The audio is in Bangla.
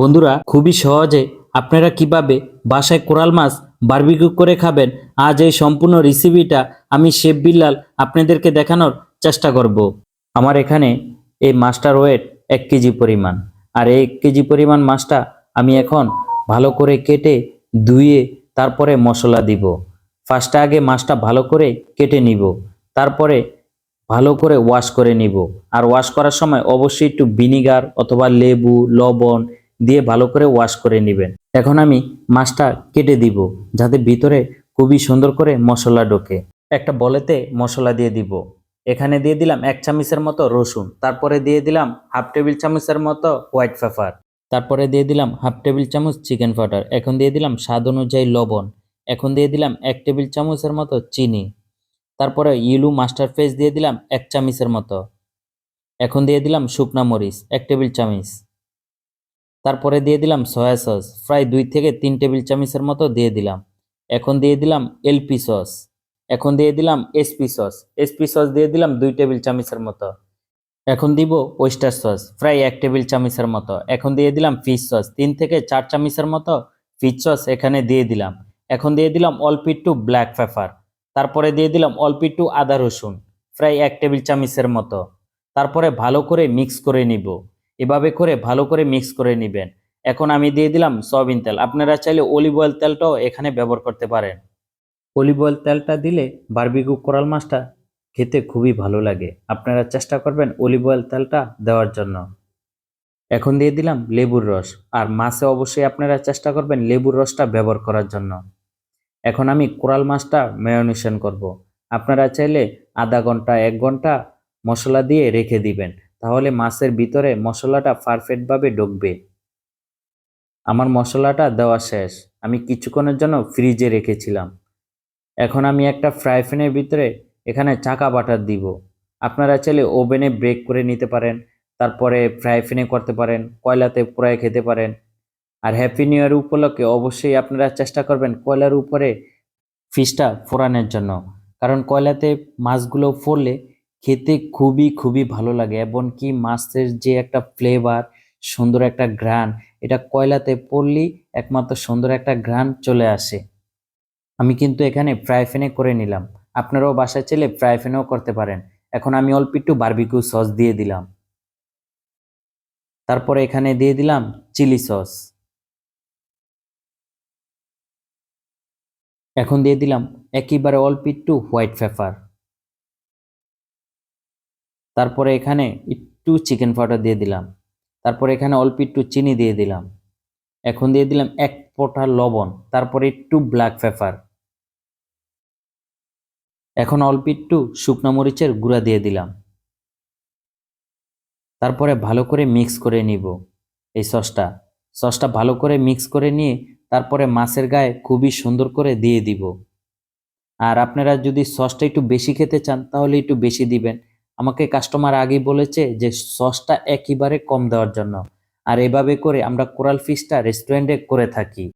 বন্ধুরা, খুবই সহজে আপনারা কীভাবে বাসায় কোরাল মাছ বারবিকিউ করে খাবেন, আজ এই সম্পূর্ণ রেসিপিটা আমি শেফ বিল্লাল আপনাদেরকে দেখানোর চেষ্টা করব। আমার এখানে এই মাছটার ওয়েট এক কেজি পরিমাণ। আর এই এক কেজি পরিমাণ মাছটা আমি এখন ভালো করে কেটে ধুয়ে তারপরে মশলা দিব। ফার্স্টে আগে মাছটা ভালো করে কেটে নিব। তারপরে ভালো করে ওয়াশ করে নিব। আর ওয়াশ করার সময় অবশ্যই একটু ভিনিগার অথবা লেবু, লবণ দিয়ে ভালো করে ওয়াশ করে নেবেন। এখন আমি মাছটা কেটে দিব, যাতে ভিতরে খুবই সুন্দর করে মশলা ঢোকে। একটা বলেতে মশলা দিয়ে দিব। এখানে দিয়ে দিলাম এক চামচের মতো রসুন, তারপরে দিয়ে দিলাম হাফ টেবিল চামচের মতো হোয়াইট পেপার, তারপরে দিয়ে দিলাম হাফ টেবিল চামচ চিকেন পাউডার, এখন দিয়ে দিলাম স্বাদ অনুযায়ী লবণ, এখন দিয়ে দিলাম এক টেবিল চামচের মতো চিনি, তারপরে ইলু মাস্টার ফেস দিয়ে দিলাম এক চামচের মতো, এখন দিয়ে দিলাম শুকনা মরিচ, এক টেবিল চামচ। তারপরে দিয়ে দিলাম সয়া সস। প্রায় দুই থেকে তিন টেবিল চামচের মতো দিয়ে দিলাম। এখন দিয়ে দিলাম এলপি সস। এখন দিয়ে দিলাম এসপি সস। এসপি সস দিয়ে দিলাম দুই টেবিল চামচের মতো। এখন দিব ওয়েস্টার সস, প্রায় এক টেবিল চামচের মতো। এখন দিয়ে দিলাম ফিশ সস, তিন থেকে চার চামচের মতো ফিশ সস এখানে দিয়ে দিলাম। এখন দিয়ে দিলাম অল্প একটু ব্ল্যাক পেপার। তারপরে দিয়ে দিলাম অল্প একটু আদা রসুন, প্রায় এক টেবিল চামচের মতো। তারপরে ভালো করে মিক্স করে নিব। এভাবে করে ভালো করে মিক্স করে নেবেন। এখন আমি দিয়ে দিলাম সয়াবিন তেল। আপনারা চাইলে অলিভ অয়েল তেলটাও এখানে ব্যবহার করতে পারেন। অলিভ অয়েল তেলটা দিলে বারবিকিউ কোরাল মাছটা খেতে খুবই ভালো লাগে। আপনারা চেষ্টা করবেন অলিভ অয়েল তেলটা দেওয়ার জন্য। এখন দিয়ে দিলাম লেবুর রস। আর মাছে অবশ্যই আপনারা চেষ্টা করবেন লেবুর রসটা ব্যবহার করার জন্য। এখন আমি কোরাল মাছটা ম্যারিনেশন করব। আপনারা চাইলে আধা ঘণ্টা, এক ঘণ্টা মশলা দিয়ে রেখে দিবেন। তাহলে মাছের ভিতরে মশলাটা পারফেক্টভাবে ঢুকবে। আমার মশলাটা দেওয়া শেষ। আমি কিছুক্ষণের জন্য ফ্রিজে রেখেছিলাম। এখন আমি একটা ফ্রাই প্যানের ভিতরে এখানে চাকা বাটার দিব। আপনারা চাইলে ওভেনে ব্রেক করে নিতে পারেন, তারপরে ফ্রাই প্যানে করতে পারেন, কয়লাতে পুরাই খেতে পারেন। আর হ্যাপি নিউ ইয়ার উপলক্ষে অবশ্যই আপনারা চেষ্টা করবেন কয়লার উপরে ফিশটা ফোড়ানোর জন্য। কারণ কয়লাতে মাছগুলো ফোড়লে খেতে খুবই খুবই ভালো লাগে এবং কি মাছের যে একটা ফ্লেভার সুন্দর একটা গ্রান এটা কয়লাতে পড়লেই একমাত্র সুন্দর একটা গ্রান চলে আসে। আমি কিন্তু এখানে ফ্রাই প্যানে করে নিলাম। আপনারাও বাসায় চাইলে ফ্রাই প্যানেও করতে পারেন। এখন আমি অল্প একটু বারবিকিউ সস দিয়ে দিলাম। তারপরে এখানে দিয়ে দিলাম চিলি সস এখন দিয়ে দিলাম একেবারে অল্প একটু হোয়াইট পেপার তারপরে এখানে একটু চিকেন পাউডার দিয়ে দিলাম। তারপরে এখানে অল্প একটু চিনি দিয়ে দিলাম। এখন দিয়ে দিলাম এক পোটা লবণ, তারপরে একটু ব্ল্যাক পেপার এখন অল্প একটু শুকনো মরিচের গুঁড়া দিয়ে দিলাম। তারপরে ভালো করে মিক্স করে নিব এই সসটা। সসটা ভালো করে মিক্স করে নিয়ে তারপরে মাছের গায়ে খুবই সুন্দর করে দিয়ে দিব। আর আপনারা যদি সসটা একটু বেশি খেতে চান তাহলে একটু বেশি দিবেন। আমাকে কাস্টমার আগেই বলেছে যে সসটা একইবারে কম দেওয়ার জন্য। আর এভাবে করে আমরা কোরাল ফিশটা রেস্টুরেন্টে করে থাকি।